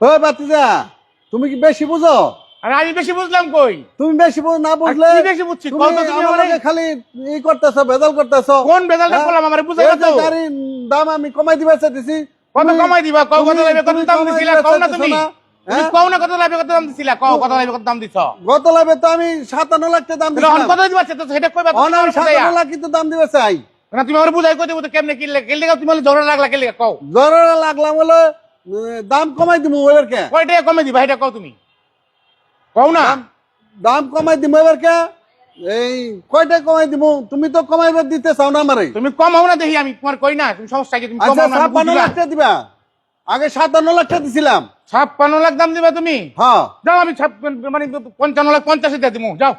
ও বাতিজা তুমি কি বেশি বুঝো? আর আমি বেশি বুঝলাম কই? তুমি বেশি বুঝ না বুঝলে বেশি বুঝছি? তুমি কও আমাকে খালি ই করতেছো ভেজাল করতেছো। কোন বেজালটা হ্যাঁ? করলাম? আমার বুঝাই এই গাড়ির দাম আমি কমাই দিবা চাইতেছি। কত কমাই দিবা? কও কত লাগবে কত দাম দিছিলা? কও না তুমি। তুমি হ্যাঁ? কও না কত লাগবে কত দাম দিছিলা? কও কত লাগবে কত দাম দিছ? গত লাভে তো আমি সাতান্ন লাখ টাকা দাম দিছিলাম। কত দিবা তো সেটা কইবা লাখ কিন্তু দাম দিবে চাই। না তুমি আমার বুঝাই কই দেবো তো কেমনে কিনলে কিনলে তুমি ঝগড়া লাগলা কিনলে কও। জরুরি লাগলাম উম, দাম কমাই দিমু এবার কে কয় টাকা কমে দিবা এটা কও তুমি। কও না। দাম- দাম কমাই দিমু এবার কে এই কয়টা কমাই দিমু। তুমি তো কমাইবার দিতে চাও না আমারে তুমি কমাও না দেখি আমি তোমার কই না তুমি সমস্যা কি তুমি আচ্ছা কমাও না আমি ছাপ্পান্ন বুঝিলা। লাখ টাকা দিবা। আগে সাতান্ন লাখ টাকা দিছিলাম। ছাপ্পান্ন লাখ দাম দিবা তুমি? হ্যাঁ যাও আমি মানে পঞ্চান্ন লাখ পঞ্চাশে দিয়ে দিবো যাও।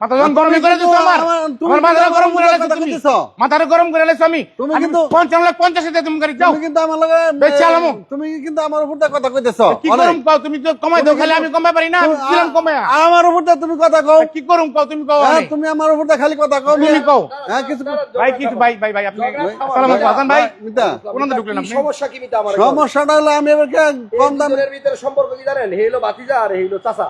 মাথা যখন তুমি করে কিন্তু দিছো আমার আমার- তুমি কিন্তু গরম করে লাইছো তুমি। মাথাটা গরম করে লাইছো আমি। তুমি কিন্তু- পঞ্চান্ন লাখ পঞ্চাশে দিয়ে তুমি গাড়ি যাও তুমি কিন্তু আমার লগে বে, তুমি কিন্তু আমার উপরটা কথা কইতেছো। কি করুম কও? তুমি তো কমাই দাও খালি আমি কমাই পারি না আমি তুমি- কমাই আ- আমার উপরটা তুমি কথা কও। কি করুম কও? তুমি কও হ্যাঁ, তুমি আমার উপরটা খালি কথা কও। তুমি মিয়া। কও। হ্যাঁ কিছু ভাই কিছু ভাই ভাই ভাই আপনি আসসালামু আলাইকুম হাসান ভাই। মিতা। কোন ঢুকলেন আপনি? সমস্যা কি আমার সমস্যাটা হলো আমি এবার কম দাম দুজনের ভিতরে সম্পর্ক কি জানেন? হে হলো বাতিজা আর হে হলো চাচা।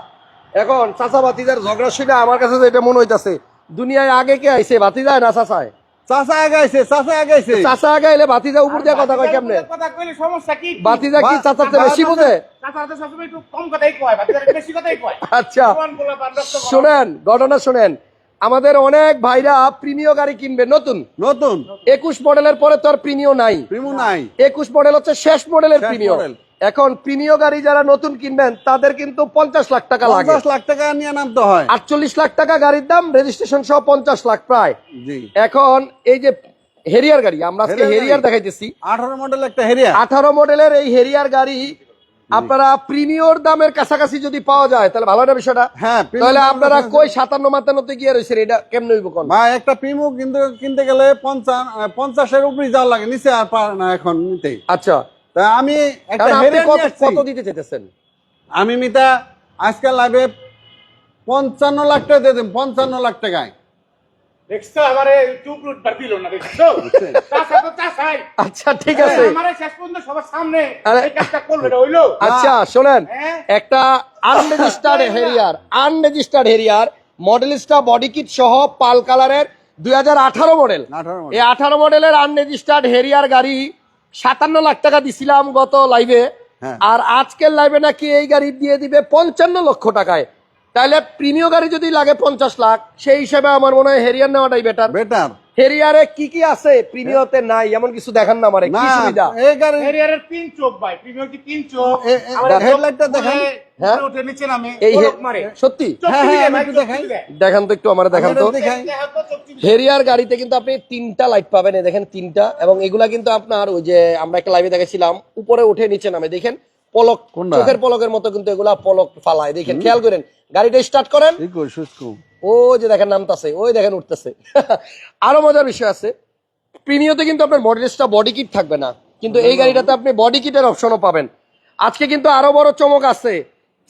এখন চাচা বাতিজার ঝগড়া শুনে আমার কাছে এটা মনে হইতাছে দুনিয়ায় আগে কে আইছে বাতিজা না চাচায়? চাচা আগাইছে চাচা আগাইছে চাচা আগে এলে বাতিজা উপর দিয়ে কথা কয় কেমনে? কথা কইলে সমস্যা কি? বাতিজা কি চাচার চেয়ে বেশি বুঝে? চাচা তো সবসময় একটু কম কথাই কয় বাচ্চারা বেশি কথাই কয়। আচ্ছা। শোনেন ঘটনা শোনেন। আমাদের অনেক ভাইরা প্রিমিয় গাড়ি কিনবে নতুন? নতুন। একুশ মডেলের পরে তো আর প্রিমিয় নাই। নাই। একুশ মডেল হচ্ছে শেষ মডেলের প্রিমিয়। এখন প্রিমিয় গাড়ি যারা নতুন কিনবেন তাদের কিন্তু পঞ্চাশ লাখ টাকা লাগে। পঞ্চাশ লাখ টাকা নিয়ে নামতে হয়। আটচল্লিশ লাখ টাকা গাড়ির দাম রেজিস্ট্রেশন সহ পঞ্চাশ লাখ প্রায়। এখন এই যে হেরিয়ার গাড়ি আমরা আজকে হেরিয়ার হেরিয়ার দেখাইতেছি। আঠারো মডেল একটা হেরিয়া আঠারো মডেলের এই হেরিয়ার গাড়ি আপনারা প্রিমিয়র দামের কাছাকাছি যদি পাওয়া যায় তাহলে ভালো না বিষয়টা। হ্যাঁ, তাহলে আপনারা কই সাতান্ন মাতান্নতে গিয়ে রয়েছেন এটা কেমন হইব কোন? ভাই একটা প্রিমু কিন্তু কিনতে গেলে পঞ্চাশ পঞ্চাশের উপরে যাওয়া লাগে নিচে আর পারে না এখন নিতে আচ্ছা। তা আমি কত দিতে চাইতেছেন? আমি মিতা আজকাল লাইভে পঞ্চান্ন লাখ টাকা দিয়ে দেব পঞ্চান্ন লাখ টাকায়। দেখছ আমারে চুপ রুট বার দিল না দেখছ? চাচা তো চাচাই আচ্ছা ঠিক আছে। আমারে শেষ পর্যন্ত সবার সামনে এই কাজটা করল এটা হইল? আচ্ছা শোনেন। একটা unregistered Harrier unregistered Harrier Modellista body kit সহ পাল কালারের দুই হাজার আঠারো মডেল 18 model। এই আঠারো মডেলের আনরেজিস্টার্ড হেরিয়ার গাড়ি সাতান্ন লাখ টাকা দিছিলাম গত লাইভে হ্যাঁ। আর আজকের লাইভে নাকি এই গাড়ি দিয়ে দিবে পঞ্চান্ন লক্ষ টাকায়। তাহলে প্রিমিয় গাড়ি যদি লাগে পঞ্চাশ লাখ সেই হিসাবে আমার মনে হয় হেরিয়ার নেওয়াটাই বেটার বেটার হেরিয়ারে কি কি আছে? প্রিমিয়তে নাই এমন কিছু দেখান না আমার কি সুবিধা? এই গাড়ি এরিয়ারের তিন চোখ ভাই। প্রিমিয়ার কি তিন চোখ? হেডলাইটটা দেখান। হ্যাঁ। নিচে নামে এই পলক হে- মারে। সত্যি? হ্যাঁ, হ্যাঁ, আমি একটু দেখাই। দেখান তো একটু আমার দেখান তো। এটা দেখাই। দেখো তো, চোখ টিপে দেয়। হেরিয়ার গাড়িতে কিন্তু আপনি তিনটা লাইট পাবেন দেখেন তিনটা এবং এগুলা কিন্তু আপনার ওই যে আমরা একটা লাইভে দেখেছিলাম উপরে উঠে নিচে নামে দেখেন পলক চোখের পলকের মতো কিন্তু এগুলা পলক ফালায় দেখেন খেয়াল করেন গাড়িটা স্টার্ট করেন। ও যে দেখেন নামতাছে ওই দেখেন উঠতেছে। আরও মজার বিষয় আছে প্রিমিয়তে কিন্তু আপনার মডেলিস্টটা বডি কিট থাকবে না কিন্তু এই গাড়িটাতে আপনি বডি কিটের অপশনও পাবেন। আজকে কিন্তু আরও বড় চমক আছে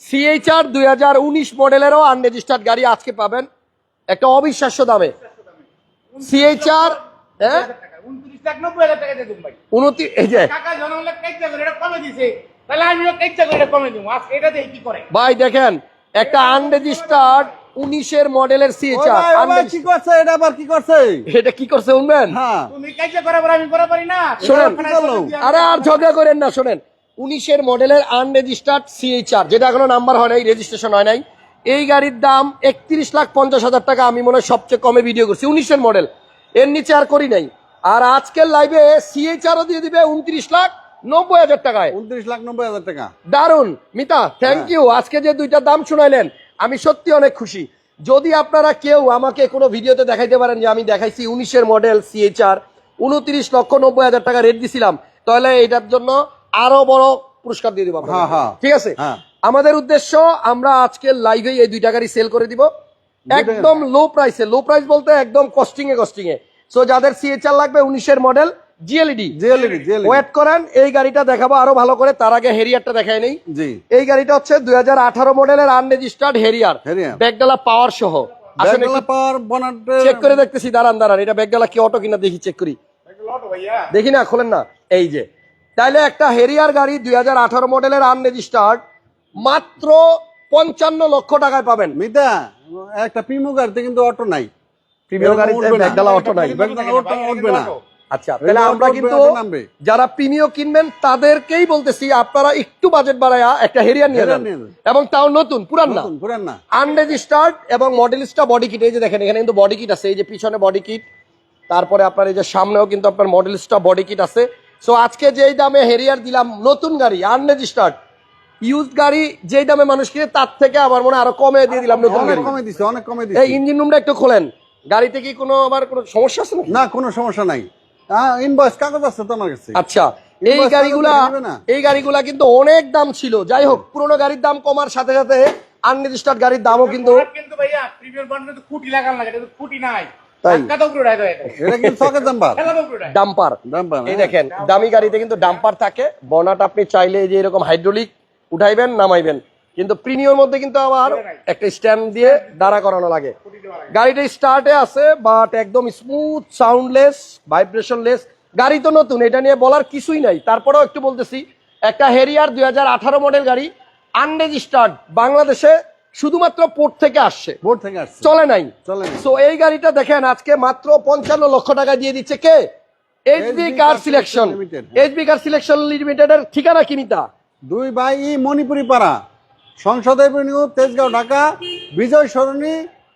সিএইচআর দুই হাজার উনিশ মডেলেরও আনরেজিস্টার্ড গাড়ি আজকে পাবেন। একটা অবিশ্বাস্য দামে। সিএইচআর হ্যাঁ 29 লাখ 90 হাজার টাকা দিয়ে দিন ভাই। উনতি এই যে কাকা জনগণকে কেচ্চা করে এটা কমে দিছে। তাহলে আমিও কেচ্চা করে এটা কমে দিবো। আজকে এটা দেখি কি করে। ভাই দেখেন একটা আনরেজিস্টার্ড উনিশের মডেলের ভাই, কি করছে এটা আবার কি করছে এটা কি করছে শুনবেন হ্যাঁ আরে আর ঝগড়া করেন না শোনেন। উনিশের মডেলের আনরেজিস্টার্ড সিএইচআর যেটা এখনও নাম্বার হয় নাই রেজিস্ট্রেশন হয় নাই। এই গাড়ির দাম একত্রিশ লাখ পঞ্চাশ হাজার টাকা আমি মনে হয় সবচেয়ে কমে ভিডিও করছি। উনিশের মডেল এর নিচে আর করি নাই। আর আজকের লাইভে সিএইচআরও দিয়ে দিবে উনত্রিশ লাখ নব্বই হাজার টাকায়। উনত্রিশ লাখ নব্বই হাজার টাকা। দারুণ মিতা থ্যাংক ইউ আজকে যে দুইটা দাম শুনাইলেন আমি সত্যি অনেক খুশি। যদি আপনারা কেউ আমাকে কোনো ভিডিওতে দেখাইতে পারেন যে আমি দেখাইছি উনিশের মডেল সিএইচআর উনত্রিশ লক্ষ নব্বই হাজার টাকা রেট দিছিলাম তাহলে এটার জন্য আরও বড় পুরস্কার দিয়ে দিব। হ্যাঁ, হ্যাঁ। ঠিক আছে? হ্যাঁ। আমাদের উদ্দেশ্য আমরা আজকে লাইভে এই দুইটা গাড়ি সেল করে দিব। একদম লো প্রাইসে লো প্রাইস বলতে একদম কস্টিং এ কস্টিং এ। সো যাদের সিএইচআর লাগবে উনিশের মডেল জিএলইডি জিএলইডি ওয়েট করেন এই গাড়িটা দেখাবো আরও ভালো করে তার আগে হেরিয়ারটা দেখাই নেই। জি। এই গাড়িটা হচ্ছে দুই হাজার আঠারো মডেলের আনরেজিস্টার্ড হেরিয়ার। ব্যাগডালা পাওয়ার সহ। চেক করে দেখতেছি দাঁড়ান দাঁড়ান এটা ব্যাগডালা কি অটো কিনা দেখি চেক করি। দেখি না খোলেন না। এই যে তাইলে একটা হেরিয়ার গাড়ি দুই হাজার আঠারো মডেলের আনরেজিস্টার্ড মাত্র পঞ্চান্ন লক্ষ টাকায় পাবেন। মিতা একটা প্রিমো গাড়িতে কিন্তু অটো নাই। প্রিমিয়াম গাড়িতে উঠবে অটো নাই। উঠবে না। আচ্ছা তাহলে আমরা কিন্তু যারা প্রিমিয় কিনবেন তাদেরকেই বলতেছি আপনারা একটু বাজেট বাড়ায়া একটা হেরিয়ার নিয়ে যান এবং তাও নতুন পুরান না। নতুন, পুরান না। আনরেজিস্টার্ড এবং মডেলিস্টা বডি কিট এই যে দেখেন এখানে কিন্তু বডি কিট আছে। এই যে পিছনে বডি কিট তারপরে আপনার এই যে সামনেও কিন্তু আপনার মডেলিস্টা বডি কিট আছে। সো আজকে যেই দামে হেরিয়ার দিলাম নতুন গাড়ি আনরেজিস্টার্ড ইউজ গাড়ি যেই দামে মানুষ কিনে তার থেকে আমার মনে আরও কমে দিয়ে দিলাম নতুন গাড়ি। কমে দিছে অনেক কমে এই দিছে ইঞ্জিন রুমটা একটু খোলেন। গাড়িতে কি কোনো আবার কোনো সমস্যা আছে নাকি? না কোনো সমস্যা নাই। ইনভয়েস কাগজ আছে তো আমার কাছে। আচ্ছা এই গাড়িগুলা না? এই গাড়িগুলা কিন্তু অনেক দাম ছিল। যাই হোক পুরোনো গাড়ির দাম কমার সাথে সাথে আনরেজিস্টার্ড গাড়ির দামও কিন্তু কিন্তু ভাইয়া প্রিমিয়ার বন্ড তো খুঁটি লাগান লাগে এটা তো খুঁটি নাই। তাই। ধাক্কা তো উপরে উঠায় দেয় এটা এটা কিন্তু চকের জাম্পার খেলা তো উপরে উঠায় ডাম্পার এই দেখেন দামি গাড়িতে কিন্তু ডাম্পার থাকে। বনাট আপনি চাইলে যে এরকম হাইড্রোলিক উঠাইবেন নামাইবেন। কিন্তু প্রিমিয়র মধ্যে কিন্তু আবার একটা স্ট্যান্ড দিয়ে দাঁড়া করানো লাগে। গাড়িটা স্টার্টে আছে বাট একদম স্মুথ সাউন্ডলেস ভাইব্রেশনলেস গাড়ি তো নতুন এটা নিয়ে বলার কিছুই নাই। তারপরেও একটু বলতেছি একটা হেরিয়ার দুই হাজার আঠারো মডেল গাড়ি আনরেজিস্টার্ড বাংলাদেশে শুধুমাত্র পোর্ট থেকে আসছে। বোর্ড থেকে আসছে। চলে নাই। চলে। সো এই গাড়িটা দেখেন আজকে মাত্র পঞ্চান্ন লক্ষ টাকা দিয়ে দিচ্ছে কে? H B car selection H B car selection লিমিটেডের ঠিকানা কিনিতা দুই ভাই মণিপুরি পাড়া সংসদ এভিনিউ তেজগাঁও ঢাকা বিজয় সরণি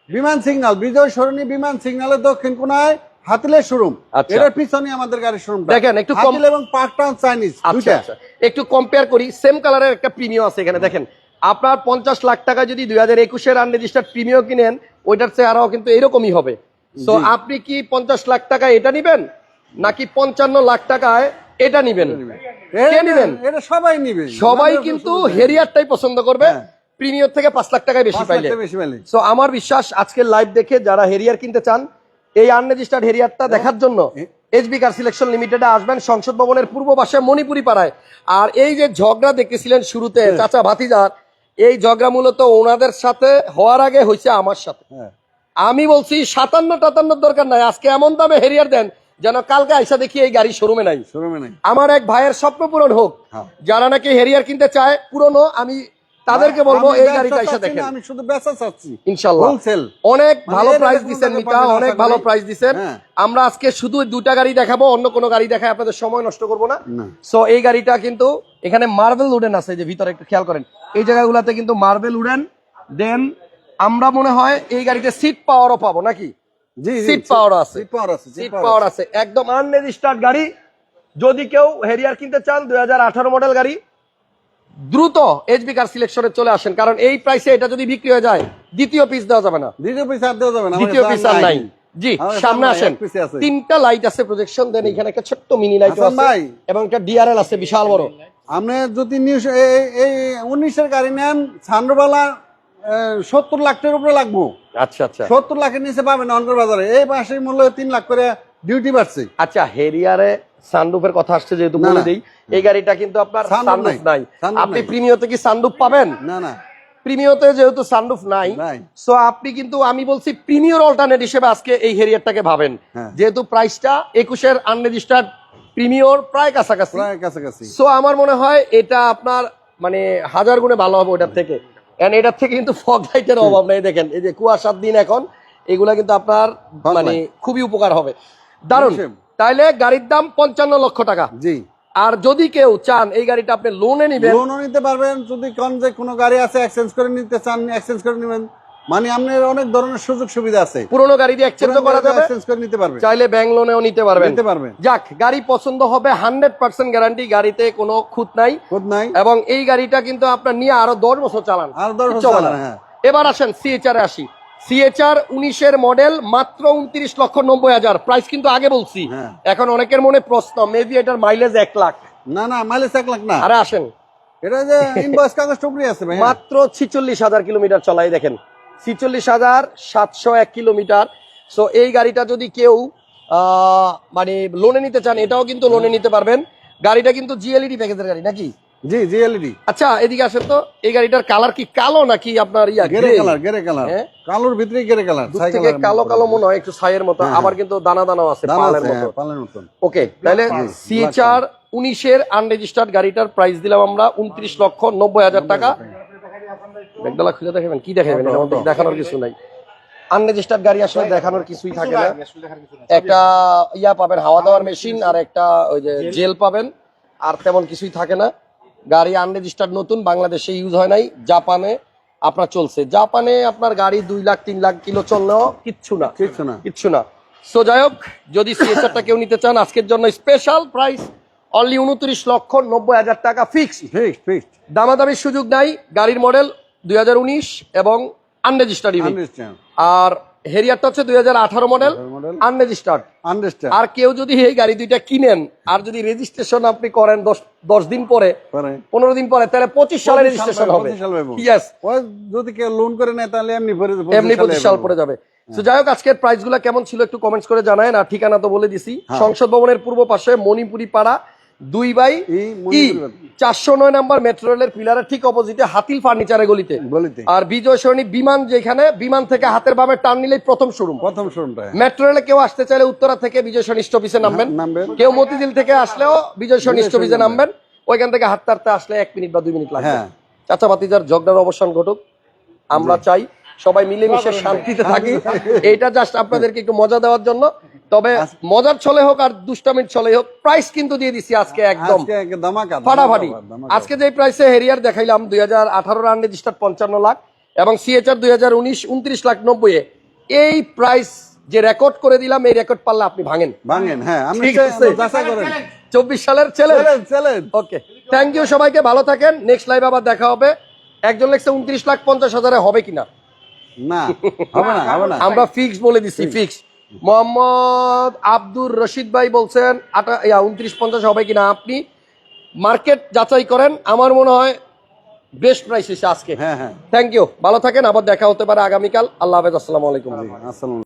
বিমান সিগন্যাল বিজয় সরণি বিমান সিগন্যালের দক্ষিণ কোনায় হাতিলের শোরুম। আচ্ছা। এটার পিছনে আমাদের গাড়ির শোরুম দেখেন, একটু হাতিল এবং পার্ক টাউন চাইনিজ আচ্ছা দুইটা। আচ্ছা। একটু কম্পেয়ার করি সেম কালারের একটা প্রিমিয়াম আছে এখানে দেখেন। আপনার পঞ্চাশ লাখ টাকা যদি দুই হাজার একুশের আনরেজিস্টার্ড প্রিমিয়াম কিনেন ওইটার চেয়ে আরও কিন্তু এরকমই হবে। সো আপনি কি পঞ্চাশ লাখ টাকা এটা নিবেন? নাকি পঞ্চান্ন লাখ টাকায় এটা নিবেন? কে নিবেন? এটা সবাই নিবে। সবাই কিন্তু হেরিয়ারটাই পছন্দ করবে। হ্যাঁ। প্রিমিয়ার থেকে পাঁচ লাখ টাকায় বেশি পাইলে। সো আমার বিশ্বাস আজকের লাইভ দেখে যারা হেরিয়ার কিনতে চান এই আনরেজিস্টার্ড হেরিয়ারটা দেখার জন্য এইচবি কার সিলেকশন লিমিটেডে আসবেন সংসদ ভবনের পূর্ব পাশে মণিপুরি পাড়ায়। আর এই যে ঝগড়া দেখতেছিলেন শুরুতে হ্যাঁ। চাচা ভাতিজার এই ঝগড়া মূলত ওনাদের সাথে হওয়ার আগে হয়েছে আমার সাথে হ্যাঁ। আমি বলছি সাতান্ন টাতান্ন দরকার নাই আজকে এমন দামে হেরিয়ার দেন যেন কালকে আইসা দেখি এই গাড়ি শোরুমে নাই শোরুমে নাই আমার এক ভাইয়ের স্বপ্ন পূরণ হোক হ্যাঁ। যারা নাকি হেরিয়ার কিনতে চায় পুরনো আমি তাদেরকে বলব এই গাড়িটা এসে দেখেন আমি শুধু বেচা চাচ্ছি ইনশাল্লাহ Wholesale। অনেক মানে ভালো প্রাইস টাকা মিতা অনেক ভালো। প্রাইস দিচ্ছেন হ্যাঁ। আমরা আজকে শুধু দুটা গাড়ি দেখাবো অন্য কোনো গাড়ি দেখায় আপনাদের সময় নষ্ট করব না না। সো এই গাড়িটা কিন্তু এখানে মার্বেল উডেন আছে যে ভিতরে একটু খেয়াল করেন। এই জায়গাগুলোতে কিন্তু মার্বেল উডেন দেন আমরা মনে হয় এই গাড়িতে সিট পাওয়ারও পাবো নাকি? জি জি, সিট পাওয়ার আছে। সিট পাওয়ার আছে সিট পাওয়ার আছে। একদম আনরেজিস্টার্ড গাড়ি। যদি কেউ হেরিয়ার কিনতে চান দুই মডেল গাড়ি দ্রুত এইচবি কার সিলেকশনে চলে আসেন কারণ এই প্রাইসে এটা যদি বিক্রি হয়ে যায় দ্বিতীয় পিস দেওয়া যাবে না। দ্বিতীয় পিস আর দেওয়া যাবে না দ্বিতীয় পিস আর নাই। জি সামনে আসেন। তিনটা লাইট আছে প্রজেকশন দেন এখানে একটা ছোট্ট মিনি লাইট আছে। এবং একটা ডিআরএল আছে বিশাল বড়। আপনি যদি এই উনিশের গাড়ি নেন সান্ড্রবালা সত্তর লাখ টাকার উপরে লাগবো আচ্ছা আচ্ছা সত্তর লাখের নিচে পাবেন অনকর বাজারে এই মাসের মূল্য তিন লাখ করে ডিউটি বাড়ছে আচ্ছা হেরিয়ারে সানরুফের কথা আসছে যেহেতু বলে। দেই এই গাড়িটা কিন্তু আপনার সানরুফ নাই। আপনি। প্রিমিয়তে কি সানরুফ পাবেন না না প্রিমিয়তে যেহেতু সানরুফ নাই নাই। সো আপনি কিন্তু আমি বলছি প্রিমিয়র অল্টারনেট হিসেবে আজকে এই হেরিয়ারটাকে ভাবেন হ্যাঁ। যেহেতু প্রাইসটা একুশের আনরেজিস্টার্ড প্রিমিয়র প্রায় কাছাকাছি। প্রায় কাছাকাছি। সো আমার মনে হয় এটা আপনার মানে হাজার গুণে ভালো হবে ওটার থেকে। And এটার থেকে কিন্তু ফগ লাইটের অভাব নেই দেখেন। এই যে কুয়াশার দিন এখন এগুলা কিন্তু আপনার মানে খুবই উপকার হবে। দারুণ। তাইলে গাড়ির দাম পঞ্চান্ন লক্ষ টাকা। জি। আর যদি কেউ চান এই গাড়িটা আপনি লোনে নিবেন। লোনও নিতে পারবেন। যদি কোন যে কোনো গাড়ি আছে এক্সচেঞ্জ করে নিতে চান এক্সচেঞ্জ করে নেবেন। মানে আপনার অনেক ধরনের সুযোগ সুবিধা আছে। পুরনো গাড়ি দিয়ে এক্সচেঞ্জ করা যাবে এক্সচেঞ্জ করে নিতে পারবে চাইলে ব্যাংক লোনেও নিতে পারবেন। নিতে পারবেন। যাক গাড়ি পছন্দ হবে হান্ড্রেড পার্সেন্ট গ্যারান্টি গাড়িতে কোনো খুঁত নাই। খোঁজ নাই। এবং এই গাড়িটা কিন্তু আপনার নিয়ে আরও দশ বছর চালান। আরও দশ বছর। চালান, হ্যাঁ। এবার আসেন সিএচআর এ আসি। সিএচআর উনিশের মডেল মাত্র উনত্রিশ লক্ষ নব্বই হাজার। প্রাইস কিন্তু আগে বলছি। হ্যাঁ। এখন অনেকের মনে প্রশ্ন মেবি এটার মাইলেজ এক লাখ। না না মাইলেজ এক লাখ না। আরে আসেন। এটা যে ইনভয়েস কাগজ টুকরি আছে ভাই মাত্র ছিচল্লিশ হাজার কিলোমিটার চলাই দেখেন। ছিচল্লিশ হাজার সাতশো এক কিলোমিটার। সো এই গাড়িটা যদি কেউ মানে লোনে নিতে চান এটাও কিন্তু লোনে নিতে পারবেন। গাড়িটা কিন্তু জিএলইডি প্যাকেজের গাড়ি নাকি? জি জি এলইডি আচ্ছা এদিকে আসেন তো। এই গাড়িটার কালার কি কালো নাকি আপনার ইয়া গেরে কালার গেরে কালার হ্যাঁ? কালোর ভিতরে গেরে কালার থেকে কালো কালো মনে হয় একটু ছাইয়ের মতো। হ্যাঁ, আবার কিন্তু দানা দানাও আছে পালের মতো হ্যাঁ, পালের মতন। ওকে তাহলে সিএচআর উনিশের আনরেজিস্টার্ড গাড়িটার প্রাইস দিলাম আমরা উনত্রিশ লক্ষ নব্বই হাজার টাকা। ব্যাগডালা খুলে দেখাবেন? কি দেখাবেন? এর মধ্যে দেখানোর কিছু নাই। আনরেজিস্টার্ড গাড়ি আসলে দেখানোর কিছুই থাকে না। একটা ইয়া পাবেন হাওয়া দেওয়ার মেশিন আর একটা ওই যে জেল। পাবেন আর তেমন কিছুই থাকে না। গাড়ি আনরেজিস্টার্ড নতুন বাংলাদেশে ইউজ হয় নাই জাপানে আপনার চলছে। জাপানে আপনার গাড়ি দুই লাখ তিন লাখ কিলো চললেও কিচ্ছু না। কিচ্ছু না। কিচ্ছু না। সো যাই হোক যদি সিএসআরটা কেউ নিতে চান আজকের জন্য স্পেশাল প্রাইস অনলি উনত্রিশ লক্ষ নব্বই হাজার টাকা ফিক্সড দামাদামির সুযোগ নাই গাড়ির মডেল দুই হাজার উনিশ এবং আনরেজিস্টার্ড ইউনিট আর হেরিয়ারটা হচ্ছে দুই মডেল আনরেজিস্টার্ড আর কেউ যদি এই গাড়ি দুইটা কিনেন আর যদি রেজিস্ট্রেশন আপনি করেন দশ দিন পরে পনেরো দিন পরে তাহলে পঁচিশ সালে রেজিস্ট্রেশন হবে। ইয়েস যদি কেউ লোন করে নেয় তাহলে এমনি এমনি পঁচিশ সাল পরে যাবে। তো যাই হোক আজকের প্রাইসগুলা কেমন ছিল একটু কমেন্টস করে জানায় আর ঠিকানা তো বলে দিছি। হ্যাঁ। সংসদ ভবনের পূর্ব পাশে মণিপুরি পাড়া দুই বাই ই। চারশো নয় নাম্বার মেট্রো রেলের পিলারের ঠিক অপোজিটে হাতিল ফার্নিচারের গলিতে। বলিতে আর বিজয় সরণি বিমান যেখানে বিমান থেকে হাতের বামে টার্ন নিলেই প্রথম শোরুম প্রথম শোরুমটা মেট্রো রেলে কেউ আসতে চাইলে উত্তরা থেকে বিজয় সরণি স্টপিসে নামবেন। কেউ মতিঝিল থেকে আসলেও বিজয় সরণি স্টপিসে নামবেন। ওইখান থেকে হাঁটতে হাঁটতে আসলে এক মিনিট বা দুই মিনিট লাগবে। হ্যাঁ। চাচা বাতিজার ঝগড়ার অবসান ঘটুক। আমরা চাই সবাই মিলেমিশে শান্তিতে থাকি। এইটা জাস্ট আপনাদেরকে একটু মজা দেওয়ার জন্য। তবে মজার ছলে হোক আর দুষ্টামির ছলে হোক প্রাইস কিন্তু দিয়ে দিছি আজকে একদম ফাটাফাটি। আজকে যে প্রাইসে হেরিয়ার দেখাইলাম দুই হাজার আঠারো রান রেজিস্টার পঞ্চান্ন লাখ এবং সিএচআর দুই হাজার উনিশ উনত্রিশ লাখ নব্বই এই প্রাইস যে রেকর্ড করে দিলাম এই রেকর্ড পারলে আপনি ভাঙেন। ভাঙেন হ্যাঁ। চব্বিশ সালের ছেলে ওকে থ্যাংক ইউ সবাইকে ভালো থাকেন। নেক্সট লাইভ আবার দেখা হবে। একজন লেখছে উনত্রিশ লাখ পঞ্চাশ হাজারে হবে কিনা? না না হবে না। আমরা ফিক্স বলে দিচ্ছি ফিক্স মোহাম্মদ আব্দুর রশিদ ভাই বলছেন আটা উনত্রিশ পঞ্চাশ হবে কিনা আপনি? মার্কেট যাচাই করেন আমার মনে হয় বেস্ট প্রাইস এসে আজকে। হ্যাঁ হ্যাঁ। থ্যাংক ইউ ভালো থাকেন আবার দেখা হতে পারে আগামীকাল। আল্লাহ হাফেজ আসসালামু আলাইকুম। আসসালাম।